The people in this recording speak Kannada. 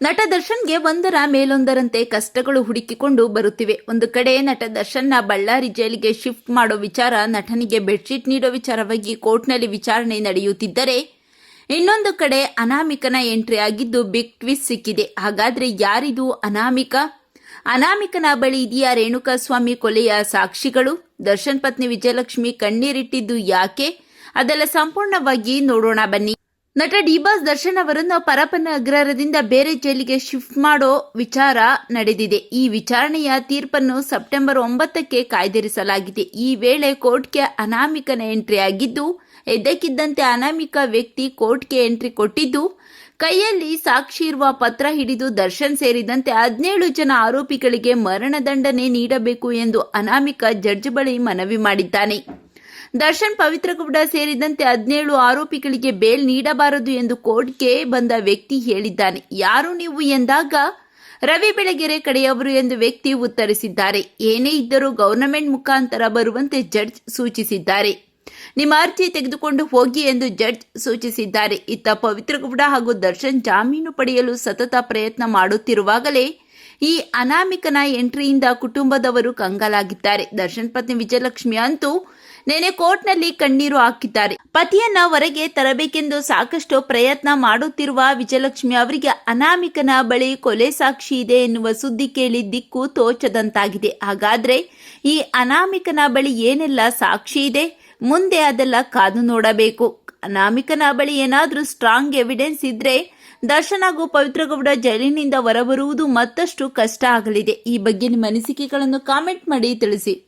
ನಟ ದರ್ಶನ್ಗೆ ಒಂದರ ಮೇಲೊಂದರಂತೆ ಕಷ್ಟಗಳು ಹುಡುಕಿಕೊಂಡು ಬರುತ್ತಿವೆ. ಒಂದು ಕಡೆ ನಟ ದರ್ಶನ್ನ ಬಳ್ಳಾರಿ ಜೈಲಿಗೆ ಶಿಫ್ಟ್ ಮಾಡೋ ವಿಚಾರ, ನಟನಿಗೆ ಬೆಡ್ಶೀಟ್ ನೀಡೋ ವಿಚಾರವಾಗಿ ಕೋರ್ಟ್ನಲ್ಲಿ ವಿಚಾರಣೆ ನಡೆಯುತ್ತಿದ್ದರೆ ಇನ್ನೊಂದು ಕಡೆ ಅನಾಮಿಕನ ಎಂಟ್ರಿ ಆಗಿದ್ದು ಬಿಗ್ ಟ್ವಿಸ್ಟ್ ಸಿಕ್ಕಿದೆ. ಹಾಗಾದ್ರೆ ಯಾರಿದು ಅನಾಮಿಕ? ಅನಾಮಿಕನ ಬಳಿ ಇದೆಯಾ ರೇಣುಕಾಸ್ವಾಮಿ ಕೊಲೆಯ ಸಾಕ್ಷಿಗಳು? ದರ್ಶನ್ ಪತ್ನಿ ವಿಜಯಲಕ್ಷ್ಮಿ ಕಣ್ಣೀರಿಟ್ಟಿದ್ದು ಯಾಕೆ? ಅದೆಲ್ಲ ಸಂಪೂರ್ಣವಾಗಿ ನೋಡೋಣ ಬನ್ನಿ. ನಟ ಡಿಬಾಸ್ ದರ್ಶನ್ ಅವರನ್ನು ಪರಪನ ಅಗ್ರಹಾರದಿಂದ ಬೇರೆ ಜೈಲಿಗೆ ಶಿಫ್ಟ್ ಮಾಡೋ ವಿಚಾರ ನಡೆದಿದೆ. ಈ ವಿಚಾರಣೆಯ ತೀರ್ಪನ್ನು ಸೆಪ್ಟೆಂಬರ್ ಒಂಬತ್ತಕ್ಕೆ ಕಾಯ್ದಿರಿಸಲಾಗಿದೆ. ಈ ವೇಳೆ ಕೋರ್ಟ್ಗೆ ಅನಾಮಿಕನ ಎಂಟ್ರಿ ಆಗಿದ್ದು, ಎದ್ದಕ್ಕಿದ್ದಂತೆ ಅನಾಮಿಕ ವ್ಯಕ್ತಿ ಕೋರ್ಟ್ಗೆ ಎಂಟ್ರಿ ಕೊಟ್ಟಿದ್ದು, ಕೈಯಲ್ಲಿ ಸಾಕ್ಷಿ ಇರುವ ಪತ್ರ ಹಿಡಿದು ದರ್ಶನ್ ಸೇರಿದಂತೆ ಹದಿನೇಳು ಜನ ಆರೋಪಿಗಳಿಗೆ ಮರಣದಂಡನೆ ನೀಡಬೇಕು ಎಂದು ಅನಾಮಿಕ ಜಡ್ಜ್ ಬಳಿ ಮನವಿ ಮಾಡಿದ್ದಾನೆ. ದರ್ಶನ್ ಪವಿತ್ರಗೌಡ ಸೇರಿದಂತೆ ಹದಿನೇಳು ಆರೋಪಿಗಳಿಗೆ ಬೇಲ್ ನೀಡಬಾರದು ಎಂದು ಕೋರ್ಟ್ಗೆ ಬಂದ ವ್ಯಕ್ತಿ ಹೇಳಿದ್ದಾನೆ. ಯಾರು ನೀವು ಎಂದಾಗ ರವಿ ಬೆಳಗೆರೆ ಕಡೆಯವರು ಎಂದು ವ್ಯಕ್ತಿ ಉತ್ತರಿಸಿದ್ದಾರೆ. ಏನೇ ಇದ್ದರೂ ಗವರ್ನಮೆಂಟ್ ಮುಖಾಂತರ ಬರುವಂತೆ ಜಡ್ಜ್ ಸೂಚಿಸಿದ್ದಾರೆ. ನಿಮ್ಮ ಅರ್ಜಿ ತೆಗೆದುಕೊಂಡು ಹೋಗಿ ಎಂದು ಜಡ್ಜ್ ಸೂಚಿಸಿದ್ದಾರೆ. ಇತ್ತ ಪವಿತ್ರಗೌಡ ಹಾಗೂ ದರ್ಶನ್ ಜಾಮೀನು ಪಡೆಯಲು ಸತತ ಪ್ರಯತ್ನ ಮಾಡುತ್ತಿರುವಾಗಲೇ ಈ ಅನಾಮಿಕನ ಎಂಟ್ರಿಯಿಂದ ಕುಟುಂಬದವರು ಕಂಗಾಲಾಗಿದ್ದಾರೆ. ದರ್ಶನ್ ಪತ್ನಿ ವಿಜಯಲಕ್ಷ್ಮಿ ಅಂತೂ ನೆನೆ ಕೋರ್ಟ್ನಲ್ಲಿ ಕಣ್ಣೀರು ಹಾಕಿದ್ದಾರೆ. ಪತಿಯನ್ನ ಹೊರಗೆ ತರಬೇಕೆಂದು ಸಾಕಷ್ಟು ಪ್ರಯತ್ನ ಮಾಡುತ್ತಿರುವ ವಿಜಯಲಕ್ಷ್ಮಿ ಅವರಿಗೆ ಅನಾಮಿಕನ ಬಳಿ ಕೊಲೆ ಸಾಕ್ಷಿ ಇದೆ ಎನ್ನುವ ಸುದ್ದಿ ಕೇಳಿ ದಿಕ್ಕು ತೋಚದಂತಾಗಿದೆ. ಹಾಗಾದ್ರೆ ಈ ಅನಾಮಿಕನ ಬಳಿ ಏನೆಲ್ಲ ಸಾಕ್ಷಿ ಇದೆ? ಮುಂದೆ ಅದೆಲ್ಲ ಕಾದು ನೋಡಬೇಕು. ಅನಾಮಿಕನ ಬಳಿ ಏನಾದರೂ ಸ್ಟ್ರಾಂಗ್ ಎವಿಡೆನ್ಸ್ ಇದ್ರೆ ದರ್ಶನ್ ಹಾಗೂ ಪವಿತ್ರಗೌಡ ಜೈಲಿನಿಂದ ಹೊರಬರುವುದು ಮತ್ತಷ್ಟು ಕಷ್ಟ ಆಗಲಿದೆ. ಈ ಬಗ್ಗೆ ನಿಮ್ಮ ಅನಿಸಿಕೆಗಳನ್ನು ಕಾಮೆಂಟ್ ಮಾಡಿ ತಿಳಿಸಿ.